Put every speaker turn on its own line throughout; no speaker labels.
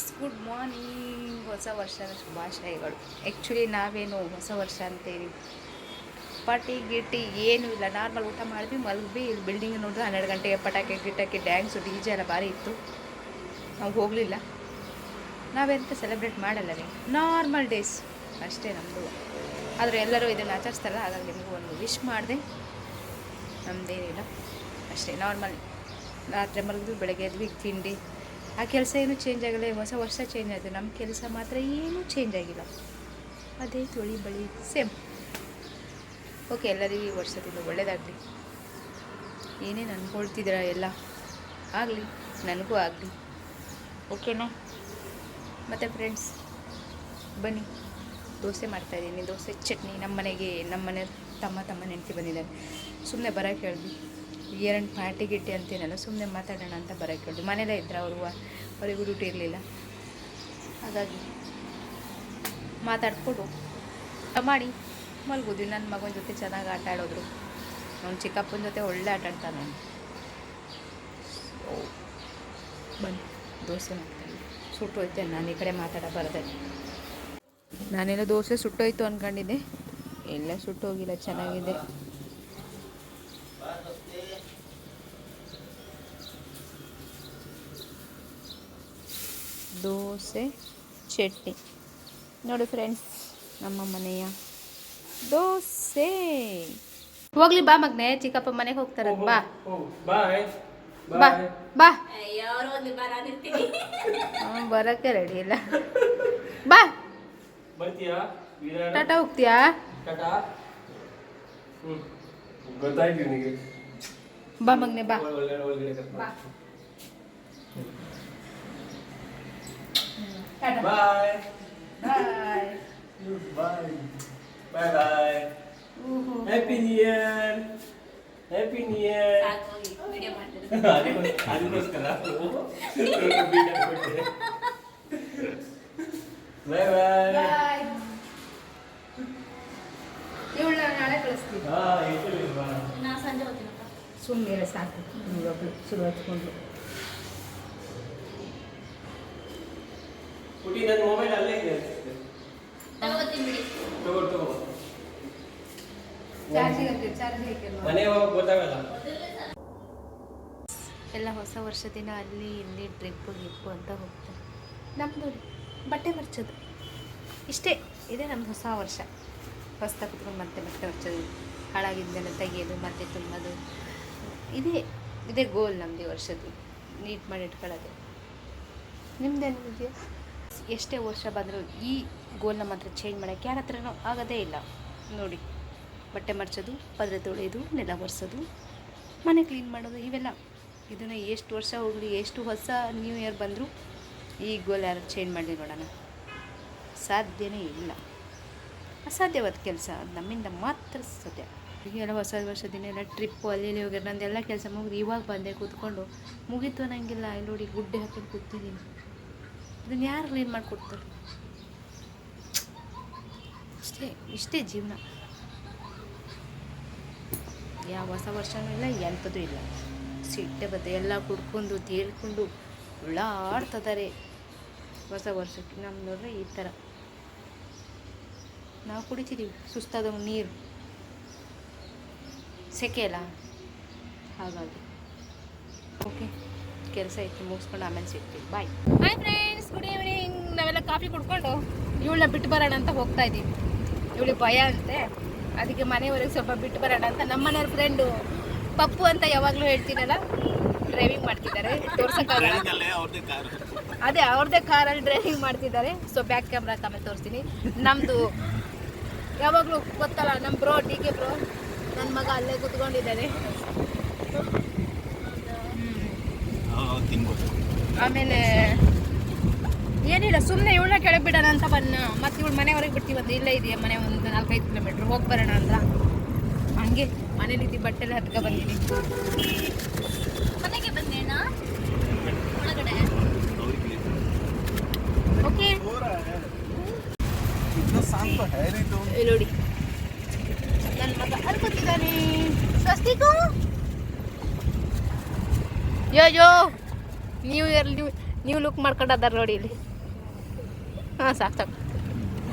Friends good morning ಹೊಸ ವರ್ಷದ ಶುಭಾಶಯಗಳು. ಆ್ಯಕ್ಚುಲಿ ನಾವೇನು ಹೊಸ ವರ್ಷ ಅಂತೇಳಿ ಪಾರ್ಟಿ ಗಿಟ್ಟಿ ಏನೂ ಇಲ್ಲ. ನಾರ್ಮಲ್ ಊಟ ಮಾಡಿದ್ವಿ. ಮಲಗಿ ಇಲ್ಲಿ ಬಿಲ್ಡಿಂಗ್ ನೋಡಿದ್ರೆ ಹನ್ನೆರಡು ಗಂಟೆಗೆ ಪಟಾಕಿ, ಗಿಟಾಕಿ ಡ್ಯಾನ್ಸು ಡಿ ಜೆ ಎಲ್ಲ ಭಾರಿ ಇತ್ತು. ನಾವು ಹೋಗಲಿಲ್ಲ. ನಾವೆಂತ ಸೆಲೆಬ್ರೇಟ್ ಮಾಡಲ್ಲ ರೀ ನಾರ್ಮಲ್ ಡೇಸ್ ಅಷ್ಟೇ ನಮ್ಮದು ಆದರೆ ಎಲ್ಲರೂ ಇದನ್ನು ಆಚರಿಸ್ತಾರಲ್ಲ, ಹಾಗಾಗಿ ನಿಮಗೂ ಒಂದು ವಿಶ್ ಮಾಡಿದೆ. ನಮ್ಮದೇನಿಲ್ಲ ಅಷ್ಟೇ ನಾರ್ಮಲ್ ರಾತ್ರಿ ಮಲಗಿದ್ವಿ ಬೆಳಗ್ಗೆ ಎದ್ವಿ, ತಿಂಡಿ. ಆ ಕೆಲಸ ಏನೂ ಚೇಂಜ್ ಆಗಿಲ್ಲ ಹೊಸ ವರ್ಷ ಚೇಂಜ್ ಆಯಿತು ನಮ್ಮ ಕೆಲಸ ಮಾತ್ರ ಏನೂ ಚೇಂಜ್ ಆಗಿಲ್ಲ. ಅದೇ ತೊಳಿ ಬಳಿ ಸೇಮ್ ಓಕೆ ಎಲ್ಲರಿಗೂ ಈ ವರ್ಷದಿಂದ ಒಳ್ಳೇದಾಗಲಿ. ಏನೇನು ಅಂದ್ಕೊಳ್ತಿದ್ದೀರ ಎಲ್ಲ? ಆಗಲಿ, ನನಗೂ ಆಗಲಿ. ಓಕೆನಾ ಮತ್ತು ಫ್ರೆಂಡ್ಸ್ ಬನ್ನಿ. ದೋಸೆ ಮಾಡ್ತಾಯಿದ್ದೀನಿ ದೋಸೆ, ಚಟ್ನಿ. ನಮ್ಮ ಮನೆಗೆ ನಮ್ಮ ಮನೆ ತಮ್ಮ ತಮ್ಮ ನೆಂಟಿ ಬಂದಿದ್ದಾರೆ. ಸುಮ್ಮನೆ ಬರೋಕ್ಕೆ ಹೇಳಿದ್ವಿ ಎರಡು ಪಾರ್ಟಿ ಗಿಟ್ಟಿ ಅಂತೇನಲ್ಲ ಸುಮ್ಮನೆ ಮಾತಾಡೋಣ ಅಂತ ಬರೋಕ್ಕೆ ಹೇಳಿದ್ವಿ ಮನೇಲೇ ಇದ್ರು ಅವರು ಅವರಿಗೂ ಡ್ಯೂಟಿ ಇರಲಿಲ್ಲ. ಹಾಗಾಗಿ ಮಾತಾಡ್ಕೊಡು ಮಾಡಿ. ಮಲ್ಗೋದ್ವಿ ನನ್ನ ಮಗನ ಜೊತೆ ಚೆನ್ನಾಗಿ ಆಟ ಆಡೋದ್ರು. ಅವ್ನು ಚಿಕ್ಕಪ್ಪನ ಜೊತೆ ಒಳ್ಳೆ ಆಟ ಆಡ್ತಾನೆ ಬನ್ನಿ. ದೋಸೆ ಮಾಡ್ತಾನೆ. ಸುಟ್ಟೋಯ್ತೆ. ನಾನು ಈ ಕಡೆ ಮಾತಾಡ ಬರದೆ ನಾನೆಲ್ಲ ದೋಸೆ ಸುಟ್ಟೋಯ್ತು ಅಂದ್ಕೊಂಡಿದ್ದೆ ಎಲ್ಲ ಸುಟ್ಟೋಗಿಲ್ಲ. ಚೆನ್ನಾಗಿದೆ. ದೋಸೆ ಚಟ್ನಿ. ನೋಡಿ ಫ್ರೆಂಡ್ಸ್ ನಮ್ಮ ಮನೆಯ ದೋಸೆ. ಹೋಗ್ಲಿ ಬಾ ಮಗ್ನೆ ಚಿಕ್ಕಪ್ಪ ಮನೆಗೆ ಹೋಗ್ತಾರೆ ಬಾ.
ಬಾಯ್
ಬಾ ಬಾ ಬರೋಕ್ಕೆ ರೆಡಿ ಇಲ್ಲ. ಬಾ. ಟಾಟಾ ಹೋಗ್ತೀಯಾ? ಬಾ ಮಗ್ನೆ ಬಾ.
ಒಳ್ಳೆ ಒಳಗಡೆ ಕರ್ಕೊಂಡು
ಬಾ.
Bye
bye
bye bye bye happy new year happy new year
video ಮಾಡ್ತಾರೆ
ಅದಕ್ಕೋಸ್ಕರ ಬಾಯ್ ಬಾಯ್
ಬಾಯ್ ಇವಳ ನಾಳೆ ಕಳಿಸ್ತೀವಿ
ಹಾ ಇಟ್ಟು ಬಾ
ನಾ ಸಂಜೆ ಹೋಗ್ತೀನಪ್ಪ
ಸುಮ್ಮನೆ ಸಾಕು ಇವಳೊಬ್ಳು ಶುರು ಹಚ್ಕೊಂಡು
ಪುಟಿ ನನ್ನ ಮೊಬೈಲ್ ಅಲ್ಲೇ ಇದೆ ಅನ್ಸುತ್ತೆ.
ತಗೋತೀನಿ ಬಿಡಿ.
ತಗೋ ತಗೋ
ಚಾರ್ಜಿಗೆ ಚಾರ್ಜಿಗೆ
ಮನೆ ಹೋಗಕ್ ಗೊತ್ತಾಗಲ್ಲ.
ಎಲ್ಲ ಹೊಸ ವರ್ಷ ದಿನ ಅಲ್ಲಿ ಇಲ್ಲಿ ಟ್ರಿಪ್ಪು ಗಿಪ್ಪು ಅಂತ ಹೋಗ್ತಾರೆ. ನಮ್ದು ಬಟ್ಟೆ ಮರ್ಚೋದು ಇಷ್ಟೇ ಇದೇ ನಮ್ದು ಹೊಸ ವರ್ಷ. ಹೊಸ್ತ ಕುತ್ಕೊಂಡು ಮತ್ತೆ ಬಟ್ಟೆ ಮರ್ಚೋದು ಹಾಳಾಗಿದ್ದೆಲ್ಲ ತೆಗೆಯೋದು ಮತ್ತೆ ತುಂಬೋದು. ಇದೇ ಇದೇ ಗೋಲ್ ನಮ್ದು ಈ ವರ್ಷದ್ದು ನೀಟ್ ಮಾಡಿ ಇಟ್ಕೊಳ್ಳೋದು. ನಿಮ್ದೇನಿದೆಯಾ ಎಷ್ಟೇ ವರ್ಷ ಬಂದರೂ ಈ ಗೋಲ್ನ ಮಾತ್ರ ಚೇಂಜ್ ಮಾಡೋಕ್ಕೆ ಯಾರ ಹತ್ರನೂ ಆಗೋದೇ ಇಲ್ಲ. ನೋಡಿ, ಬಟ್ಟೆ ಮರ್ಚೋದು ಪದ್ರೆ ತೊಳೆಯೋದು ನೆಲ ಒರೆಸೋದು, ಮನೆ ಕ್ಲೀನ್ ಮಾಡೋದು, ಇವೆಲ್ಲ. ಇದನ್ನು ಎಷ್ಟು ವರ್ಷ ಹೋಗಲಿ, ಎಷ್ಟು ಹೊಸ ನ್ಯೂ ಇಯರ್ ಬಂದರೂ ಈ ಗೋಲ್ ಯಾರು ಚೇಂಜ್ ಮಾಡಲಿ ನೋಡೋಣ. ಸಾಧ್ಯನೇ ಇಲ್ಲ. ಅಸಾಧ್ಯವಾದ ಕೆಲಸ ನಮ್ಮಿಂದ ಮಾತ್ರ ಸಾಧ್ಯ. ಈಗೆಲ್ಲ ಹೊಸ ವರ್ಷ ದಿನ ಎಲ್ಲ ಟ್ರಿಪ್ಪು ಅಲ್ಲಿ ಇಲ್ಲಿ ಹೋಗಿರೋ ನಂದೆಲ್ಲ ಕೆಲಸ ಮುಗಿದು ಇವಾಗ ಬಂದೆ ಕೂತ್ಕೊಂಡು ಮುಗೀತು ಅನ್ನಂಗಿಲ್ಲ. ಇಲ್ಲಿ ನೋಡಿ ಗುಡ್ಡೆ ಹಾಕೊಂಡು ಕೂತಿದ್ದೀನಿ. ಇದನ್ನು ಯಾರು ಕ್ಲೀನ್ ಮಾಡಿಕೊಡ್ತಾರೆ? ಅಷ್ಟೇ, ಇಷ್ಟೇ ಜೀವನ. ಯಾವ ಹೊಸ ವರ್ಷನೂ ಇಲ್ಲ ಎಂಥದ್ದು ಇಲ್ಲ. ಸಿಟ್ಟೆ ಬತ್ತೆ ಎಲ್ಲ ಕುಡ್ಕೊಂಡು, ತೇಲ್ಕೊಂಡು, ಉಳ್ಳಾಡ್ತಿದ್ದಾರೆ. ಹೊಸ ವರ್ಷಕ್ಕೆ ನಮ್ಮ ನೋಡ್ರೆ ಈ ಥರ. ನಾವು ಕುಡಿತಿದ್ದೀವಿ ಸುಸ್ತಾದ ನೀರು. ಸೆಕೆ ಅಲ್ಲ? ಹಾಗಾಗಿ. ಓಕೆ ಕೆಲಸ ಇತ್ತು ಮುಗಿಸ್ಕೊಂಡು ಆಮೇಲೆ ಸಿಗ್ತೀವಿ. Bye hi friends good evening ನಾವೆಲ್ಲ ಕಾಫಿ ಕುಡ್ಕೊಂಡು ಇವಳನ್ನ ಬಿಟ್ಟು ಬರೋಣ ಅಂತ ಹೋಗ್ತಾ ಇದ್ದೀವಿ. ಇವಳಿಗೆ ಭಯ ಅಂತೆ. ಅದಕ್ಕೆ ಮನೆಯವರೆಗೆ ಸ್ವಲ್ಪ ಬಿಟ್ಟು ಬರೋಣ ಅಂತ ನಮ್ಮ ಮನೆಯವ್ರ ಫ್ರೆಂಡು ಪಪ್ಪು ಅಂತ ಯಾವಾಗಲೂ ಹೇಳ್ತೀನಲ್ಲ ಡ್ರೈವಿಂಗ್ ಮಾಡ್ತಿದ್ದಾರೆ. ತೋರ್ಸೋಕ್ಕಾಗಲ್ಲ. ಅದೇ ಅವ್ರದ್ದೇ ಕಾರಲ್ಲಿ ಡ್ರೈವಿಂಗ್ ಮಾಡ್ತಿದ್ದಾರೆ. ಸೊ ಬ್ಯಾಕ್ ಕ್ಯಾಮ್ರಾ ತಮ್ಮ ತೋರಿಸ್ತೀನಿ. ನಮ್ಮದು ಯಾವಾಗಲೂ ಗೊತ್ತಲ್ಲ ನಮ್ಮ ಬ್ರೋ ಡಿ ಕೆ ಬ್ರೋ ನನ್ನ ಮಗ ಅಲ್ಲೇ ಕೂತ್ಕೊಂಡಿದ್ದಾನೆ. ಆಮೇಲೆ ಏನಿಲ್ಲ ಸುಮ್ಮನೆ ಇವಳನ್ನ ಕೆಳಗೆ ಬಿಡೋಣ ಅಂತ ಬನ್ನ ಮತ್ತೆ ಇವಳು ಮನೆವರೆಗೆ ಬಿಟ್ಟು ಬಂದು ಇಲ್ಲೇ ಇದೆಯಾ ಮನೆ ಒಂದು ನಾಲ್ಕೈದು ಕಿಲೋಮೀಟ್ರ್ ಹೋಗಿ ಬರೋಣ ಅಂತ ಹಂಗೆ ಮನೇಲಿ ಇದ್ದು ಬಟ್ಟೆಲ್ಲ ಹತ್ಕ ಬಂದಿನಿ.
ಮನೆಗೆ ಬಂದೇಣ ಒಳಗಡೆ.
ಓಕೆ. ನೋಡಿ. ಅಯ್ಯೋ ಯೋ. ನೀವು ನೀವು ನೀವು ಲುಕ್ ಮಾಡ್ಕೊಂಡದಾರ ನೋಡಿ ಇಲ್ಲಿ. ಹಾಂ ಸಾಕು ಸಾಕು.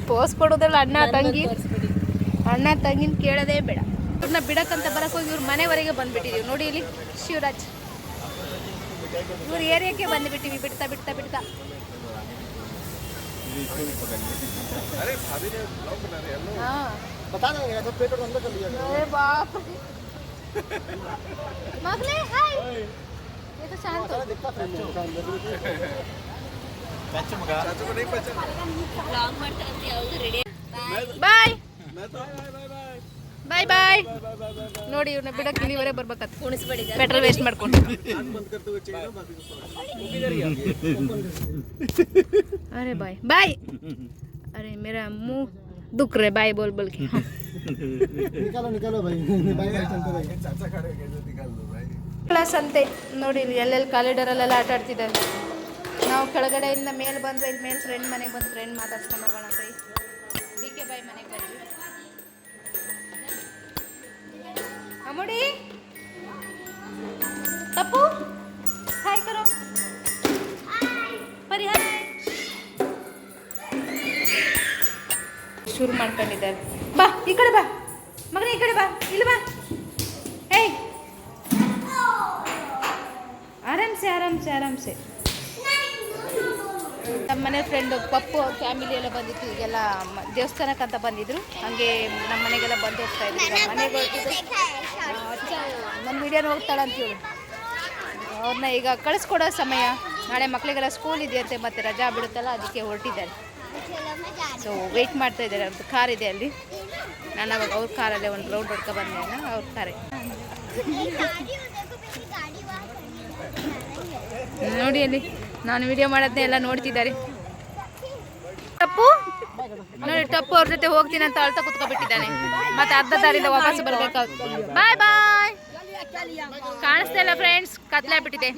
ಪೋಸ್ ಕೊಡೋದಲ್ಲ ಅಣ್ಣ ತಂಗಿ. ಅಣ್ಣ ತಂಗಿನ ಕೇಳೋದೇ ಬೇಡ. ಇವ್ರನ್ನ ಬಿಡಕ್ಕಂತ ಬರಕ್ಕೆ ಹೋಗಿ ಇವ್ರ ಮನೆವರೆಗೆ ಬಂದುಬಿಟ್ಟಿದ್ದೀವಿ ನೋಡಿ ಇಲ್ಲಿ ಶಿವರಾಜ್. ಇವ್ರ ಏರಿಯಾಕ್ಕೆ ಬಂದುಬಿಟ್ಟಿವಿ ಬಿಡ್ತಾ ಬಿಡ್ತಾ ಬಿಡ್ತಾ. ಮಗಳೇ
ಹಾಯ್ देंगे तो पेट और अंदर कर लिया
अरे बाप रे। मगले हाय ये तो शांत हो
दिखता फ्रेंड
ಬ್ಲಾಗ್ ಮಾಡ್ತಾರಂತ ಯಾವಾಗ ರೆಡಿ
ಬಾಯ್ ಬಾಯ್ ಬಾಯ್ ನೋಡಿ ಇವ್ರನ್ನ ಬಿಡಕ್ಕೆ ಇಲ್ಲಿವರೆ ಬರ್ಬೇಕತ್
ಕುಣಿಸ್ಬೇಡಿ
ಪೆಟ್ರೋಲ್ ವೇಸ್ಟ್ ಮಾಡ್ಕೊಂಡು अरे बाय बाय अरे मेरा मुंह दुख रहा है बाय बोल बोल के हाँ।
निकालो निकालो भाई भाई भाई चलते भाई
ಪ್ಲಸ್ ಅಂತೆ, ನೋಡಿ ಎಲ್ಲೆಲ್ಲಿ ಕಾಲಿಡರಲ್ಲೆಲ್ಲ ಆಟ ಆಡ್ತಿದ್ದಾರೆ. ನಾವು ಕೆಳಗಡೆಯಿಂದ ಮೇಲೆ ಬಂದರೆ ಇಲ್ಲಿ ಮೇಲೆ ಫ್ರೆಂಡ್ ಮನೆಗೆ ಬಂದು ಫ್ರೆಂಡ್ ಮಾತಾಡ್ಸ್ಕೊಂಡು ಹೋಗೋಣ ಬೈ ಡಿ ಕೆ ಬಾಯ್ ಮನೆಗೆ ಬಂದ್ವಿ ಅಮ್ಮಡಿ ತಪ್ಪು? ಹಾಯ್ ಕರೋ. ಹಾಯ್ ಶುರು ಮಾಡ್ಕೊಂಡಿದ್ದಾರೆ. ಬಾ, ಈ ಕಡೆ ಬಾ. ಮಗನೇ, ಈ ಕಡೆ ಬಾ. ಇಲ್ಲಿ ಬಾ. ಆರಾಮ್ ಸೆ ಆರಾಮ್ ಸೆ. ನಮ್ಮ ಮನೆ ಫ್ರೆಂಡ್ ಪಪ್ಪು ಅವ್ರ ಫ್ಯಾಮಿಲಿ ಎಲ್ಲ ಬಂದಿತ್ತು, ಈಗೆಲ್ಲ ದೇವಸ್ಥಾನಕ್ಕೆ ಅಂತ ಬಂದಿದ್ರು. ಹಂಗೆ ನಮ್ಮ ಮನೆಗೆಲ್ಲ ಬಂದು ಹೋಗ್ತಾ ಇದ್ರು. ಮನೆಗೆ ಹೋಗ್ತಾಳ ನನ್ನ ಹೋಗ್ತಾಳೆ ಅಂತ ಹೇಳಿ. ಅವ್ರನ್ನ ಈಗ ಕಳಿಸ್ಕೊಡೋ ಸಮಯ. ನಾಳೆ ಮಕ್ಕಳಿಗೆಲ್ಲ ಸ್ಕೂಲ್ ಇದೆಯಂತೆ ಮತ್ತೆ ರಜಾ ಬಿಡುತ್ತಲ್ಲ, ಅದಕ್ಕೆ ಹೊರಟಿದ್ದಾರೆ. ಸೊ ವೆಯ್ಟ್ ಮಾಡ್ತಾ ಇದ್ದಾರೆ. ಅವ್ರದ್ದು ಕಾರ್ ಇದೆ ಅಲ್ಲಿ. ನಾನು ಅವಾಗ ಅವ್ರ ಕಾರಲ್ಲೇ ಒಂದು ರೌಂಡ್ ಹೊಡ್ಕೊ ಬಂದೆ ಅವ್ರ ಕಾರೇ ನೋಡಿ ಅಲ್ಲಿ ನಾನು ವಿಡಿಯೋ ಮಾಡೋದನ್ನೇ ಎಲ್ಲ ನೋಡ್ತಿದ್ದಾರೆ. ತಪ್ಪು? ನೋಡಿ ಟಪ್ಪು ಅವ್ರ ಜೊತೆ ಹೋಗ್ತೀನಿ ಅಂತ ಅಳ್ತಾ ಕುತ್ಕೊಬಿಟ್ಟಿದ್ದಾನೆ. ಮತ್ತೆ ಅರ್ಧ ದಾರಿಂದ ವಾಪಸ್ ಬರ್ಬೇಕಾಗ್ತದೆ ಬಾಯ್ ಬಾಯ್ ಕಾಣಿಸ್ತಾ ಇಲ್ಲ ಫ್ರೆಂಡ್ಸ್ ಕತ್ಲಾಗ್ಬಿಟ್ಟಿದೆ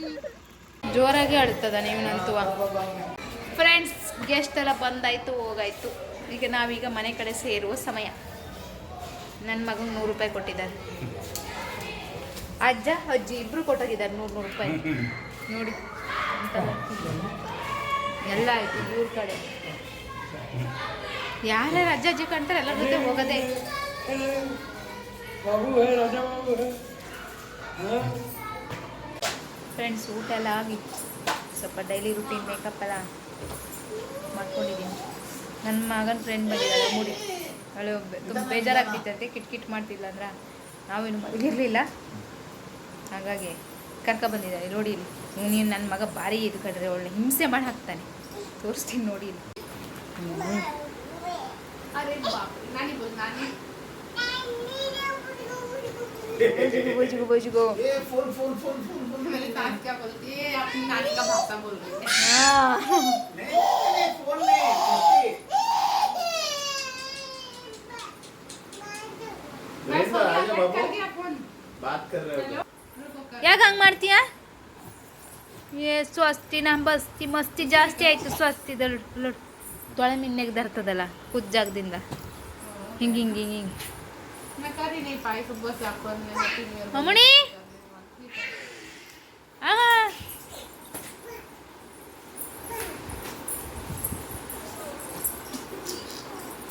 ಜೋರಾಗಿ ಅಳ್ತದಾನೆ ಇವನಂತೂ ಫ್ರೆಂಡ್ಸ್ ಗೆಸ್ಟ್ ಎಲ್ಲ ಬಂದಾಯ್ತು, ಹೋಗಾಯ್ತು. ಈಗ ನಾವೀಗ ಮನೆ ಕಡೆ ಸೇರುವ ಸಮಯ. ನನ್ನ ಮಗನಿಗೆ ನೂರು ರೂಪಾಯಿ ಕೊಟ್ಟಿದ್ದಾರೆ. ಅಜ್ಜ, ಅಜ್ಜಿ ಇಬ್ರು ಕೊಟ್ಟೋಗಿದ್ದಾರೆ ನೂರು ನೂರು ರೂಪಾಯಿ. ನೋಡಿ. ಎಲ್ಲ ಆಯಿತು ಇವ್ರ ಕಡೆ. ಯಾರ್ಯಾರು ಅಜ್ಜ ಅಜ್ಜಿ ಕಾಣ್ತಾರೆ, ಎಲ್ಲರ ಜೊತೆ ಹೋಗೋದೇ. ಫ್ರೆಂಡ್ಸ್ ಊಟ ಎಲ್ಲ ಆಗಿ ಸ್ವಲ್ಪ ಡೈಲಿ ರುಟೀನ್ ಮೇಕಪ್ ಎಲ್ಲ ಮಾಡ್ಕೊಂಡಿದ್ದೀನಿ. ನನ್ನ ಮಗನ ಫ್ರೆಂಡ್ ಬಂದಿದ್ದಾಳೆ, ಮುಡಿ. ಅವಳು ತುಂಬ ಬೇಜಾರಾಗ್ತಿತ್ತಂತೆ ಕಿಟ್ ಕಿಟ್ ಮಾಡ್ತಿಲ್ಲ ಅಂದ್ರೆ ನಾವೇನು ಮಲಗಿರಲಿಲ್ಲ. ಹಾಗಾಗಿ ಕರ್ಕ ಬಂದಿದ್ದಾರೆ ನೋಡಿ ಇಲ್ಲಿ ನೀನು ನನ್ನ ಮಗ ಭಾರಿ ಇದು ಕಡ್ರೆ ಒಳ್ಳೆ ಹಿಂಸೆ ಮಾಡಿ ಹಾಕ್ತಾನೆ. ತೋರಿಸ್ತೀನಿ ನೋಡಿ ಯಾಕೆ ಹಂಗೆ ಮಾಡ್ತೀಯಾ? ಏ ಸ್ವಸ್ತಿ ನಮ್ಮ ಬಸ್ತಿ ಮಸ್ತಿ ಜಾಸ್ತಿ ಆಯ್ತು ಸ್ವಸ್ತಿದ ತೊಳೆ ಮಿನ್ನೆಗೆ ಧರ್ತದಲ್ಲ ಕೂತ್ ಜಾಗದಿಂದ ಹಿಂಗೆ ಹಿಂಗೆ ಹಿಂಗೆ ಹಿಂಗೆ
मैं कर ही नहीं पाई सुबह से आपको मैं हैप्पी न्यू ईयर
ಮಮ್ಮಣಿ ಆಹಾ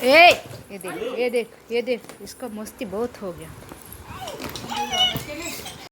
ए ये देख ये देख ये देख इसका मस्ती बहुत हो गया